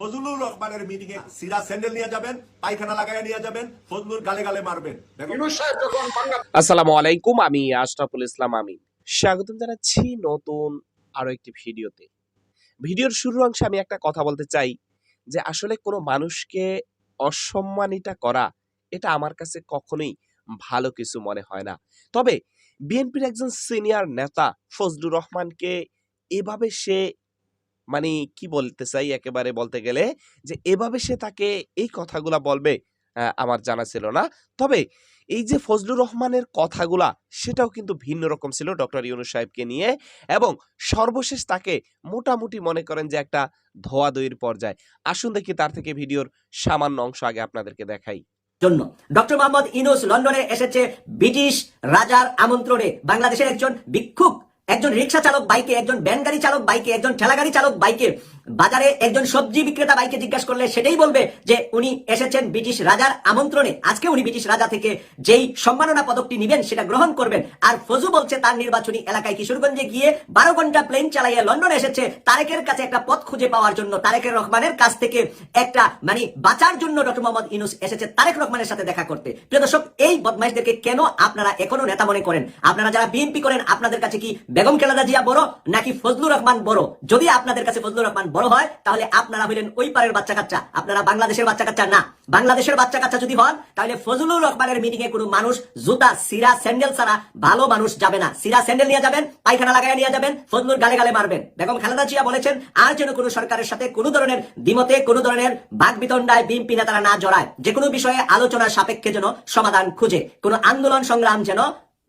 ফজলুর রহমানের মিটিং এ সিরা স্যান্ডেল নিয়ে যাবেন পায়খানা লাগাইয়া নিয়ে যাবেন ফজলুর গালে গালে মারবেন। আসসালামু আলাইকুম আমি আশরাফুল ইসলাম আমিন। স্বাগতম জানাচ্ছি নতুন আরও একটি ভিডিওতে। ভিডিওর শুরুর অংশে আমি একটা কথা বলতে চাই যে আসলে কোনো মানুষকে অসম্মানিতা করা এটা আমার কাছে কখনোই ভালো কিছু মনে হয় না। তবে বিএনপির একজন সিনিয়র নেতা ফজলুর রহমানকে এভাবে সে মানে কি বলতে চাই একেবারে বলতে গেলে যে, এভাবে সে তাকে এই কথাগুলা বলবে আমার জানা ছিল না। তবে এই যে ফজলুর রহমানের কথাগুলা, সেটাও কিন্তু ভিন্ন রকম ছিল ডক্টর ইউনুস সাহেবকে নিয়ে এবং সর্বশেষ তাকে মোটামুটি মনে করেন যে একটা ধোয়া দইয়ের পর্যায়ে। আসুন দেখি তার থেকে ভিডিওর সামান্য অংশ আগে আপনাদেরকে দেখাই। জন্য ডক্টর মোহাম্মদ ইনুস লন্ডনে এসেছে ব্রিটিশ রাজার আমন্ত্রণে। বাংলাদেশের একজন ভিক্ষুক একজন রিক্সা চালক বাইকে একজন ব্যান গাড়ি চালক বাইকে একজন ঠেলা গাড়ি চালক বাইকে বাজারে একজন সবজি বিক্রেতা বাইকে জিজ্ঞাসা করলে সেটাই বলবে যে উনি এসেছেন ব্রিটিশ রাজার আমন্ত্রণে। আজকে উনি ব্রিটিশ রাজা থেকে যেই সম্মাননা পদকটি নিবেন সেটা গ্রহণ করবেন। আর ফজু বলছে তার নির্বাচনী এলাকায় কিশোরগঞ্জে গিয়ে বারো ঘণ্টা প্লেন চালাইয়া লন্ডনে এসেছে। তারেকের কাছে একটা পথ খুঁজে পাওয়ার জন্য তারেকের রহমানের কাছ থেকে একটা মানে বাঁচার জন্য ডক্টর মোহাম্মদ ইনুস এসেছে তারেক রহমানের সাথে দেখা করতে। প্রিয় দর্শক, এই বদমাইশদেরকে কেন আপনারা এখনও নেতা মনে করেন? আপনারা যারা বিএনপি করেন, আপনাদের কাছে কি বেগম খেলাদা জিয়া বড় নাকি ফজলুর রহমান বড়? যদি আপনাদের কাছে ফজলুর রহমান বড় হয়, তাহলে আপনারা হইলেন ওই পারের বাচ্চা কাচ্চা আপনারা বাংলাদেশের বাচ্চা কাচ্চা না। বাংলাদেশের বাচ্চা কাচ্চা যদি হন, তাহলে ফজলুর রহমানের মিটিং এ কোনো মানুষ জুতা, সিরা, স্যান্ডেল ছাড়া ভালো মানুষ যাবে না। সিরা, স্যান্ডেল নিয়ে যাবেন, পায়খানা লাগাই নিয়ে যাবেন, ফজলুর গালে গালে মারবেন। বেগম খালেদা জিয়া বলেছেন, আর যেন কোনো সরকারের সাথে কোনো ধরনের দ্বিমতে, কোনো ধরনের বাক বিতণ্ডায় বিএনপি নেতারা না জড়ায়। যে কোনো বিষয়ে আলোচনার সাপেক্ষে যেন সমাধান খুঁজে। কোনো আন্দোলন সংগ্রাম যেন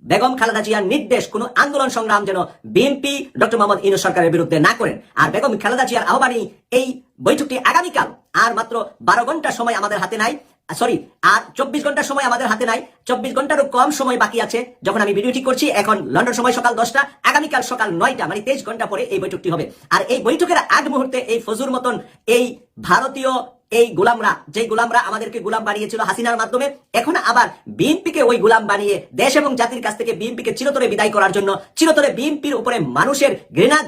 বেগম খালেদা জিয়ার নির্দেশ, কোন আন্দোলন সংগ্রাম যেন বিএনপি ডক্টর মোহাম্মদ ইনু সরকারের বিরুদ্ধে না করেন। আর বেগম খালেদা জিয়ার আহ্বানী এই বৈঠকটি আগামীকাল। আর মাত্র বারো ঘণ্টা সময় আমাদের হাতে নাই, সরি, আর চব্বিশ ঘণ্টা সময় আমাদের হাতে নাই, চব্বিশ ঘন্টারও কম সময় বাকি আছে। যখন আমি ভিডিওটি করছি, এখন লন্ডন সময় সকাল দশটা, আগামীকাল সকাল নয়টা মানে তেইশ ঘণ্টা পরে এই বৈঠকটি হবে। আর এই বৈঠকের আগ মুহূর্তে এই ফজুর মতন এই ভারতীয় এই গোলামরা যে গোলামরা আমাদেরকে গোলাম বানিয়েছিল হাসিনার মাধ্যমে, এখন আবার বিএনপিকে ওই গোলাম বানিয়ে দেশ এবং জাতির কাছ থেকে বিএনপিকে চিরতরে বিদায় করার জন্য, চিরতরে বিএনপির উপরে মানুষের ঘৃণা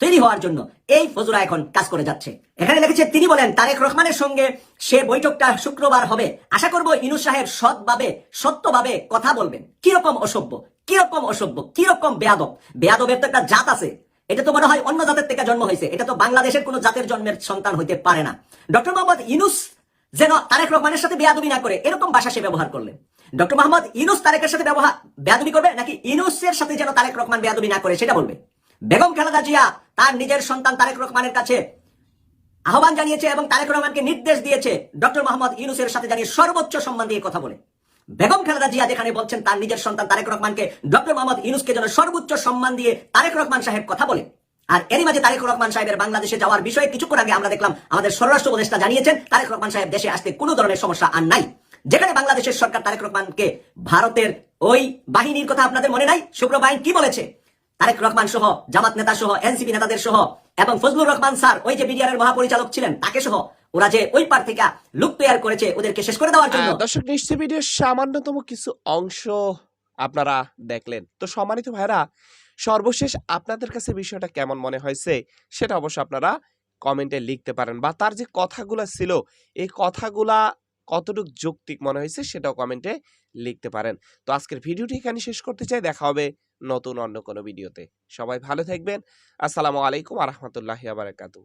তৈরি হওয়ার জন্য এই ফজুরা এখন কাজ করে যাচ্ছে। এখানে লিখেছে, তিনি বলেন, তারেক রহমানের সঙ্গে সে বৈঠকটা শুক্রবার হবে। আশা করব ইনু সাহেব সৎভাবে, সত্যভাবে কথা বলবেন। কীরকম অসভ্য কীরকম অসভ্য, কীরকম বেয়াদব। বেয়াদবের তো একটা জাত আছে। এটা তো মনে হয় অন্য জাতের থেকে জন্ম হয়েছে। এটা তো বাংলাদেশের কোন জাতের জন্মের সন্তান হইতে পারে না। ডক্টর মোহাম্মদ ইনুস যেন তারেক রহমানের সাথে বেয়াদবি না করে এরকম ভাষা সে ব্যবহার করলেন। ডক্টর মোহাম্মদ ইনুস তারেকের সাথে ব্যবহার বেয়াদবি করবে নাকি ইনুসের সাথে যেন তারেক রহমান বেয়াদবি না করে সেটা বলবে। বেগম খালেদা জিয়া তার নিজের সন্তান তারেক রহমানের কাছে আহ্বান জানিয়েছে এবং তারেক রহমানকে নির্দেশ দিয়েছে। ডক্টর মোহাম্মদ ইউনুসের সাথে জানিয়ে সর্বোচ্চ সম্মান দিয়ে কথা বলে। বেগম খালেদা জিয়া যেখানে বলছেন, তার নিজের সন্তান তারেক রহমানকে ডক্টর মোহাম্মদ ইউনুসকে যেন সর্বোচ্চ সম্মান দিয়ে তারেক রহমান সাহেব কথা বলে। আর এরই মাঝে তারেক রহমান সাহেবের বাংলাদেশে যাওয়ার বিষয়ে কিছুক্ষণ আগে আমরা দেখলাম, আমাদের স্বরাষ্ট্র উপদেষ্টা জানিয়েছেন, তারেক রহমান সাহেব দেশে আসতে কোনো ধরনের সমস্যা আর নাই। যেখানে বাংলাদেশের সরকার তারেক রহমানকে ভারতের ওই বাহিনীর কথা আপনাদের মনে নাই? শুক্র বাহিনী কি বলেছে? তারেক রহমান সহ, জামাত নেতা সহ, এনসিপি নেতাদের সহ এবং ফজলুর রহমান স্যার, ওই যে বিডিআর মহাপরিচালক ছিলেন, তাকে সহ ওরা যে ওই পার থেকে লুক তৈরি করেছে ওদেরকে শেষ করে দেওয়ার জন্য। দর্শক নিশ্চয় ভিডিওর সামান্যতম কিছু অংশ আপনারা দেখলেন। তো সম্মানিত ভাইরা সর্বশেষ আপনাদের কাছে বিষয়টা কেমন মনে হয়েছে সেটা অবশ্য আপনারা কমেন্টে লিখতে পারেন বা তার যে কথাগুলা ছিল এই কথাগুলা কতটুকু যৌক্তিক মনে হয়েছে সেটাও কমেন্টে লিখতে পারেন। তো আজকের ভিডিওটি এখানে শেষ করতে চাই। দেখা হবে নতুন অন্য কোনো ভিডিওতে। সবাই ভালো থাকবেন। আসসালামু আলাইকুম আ রহমতুল্লাহ আবারাকাতু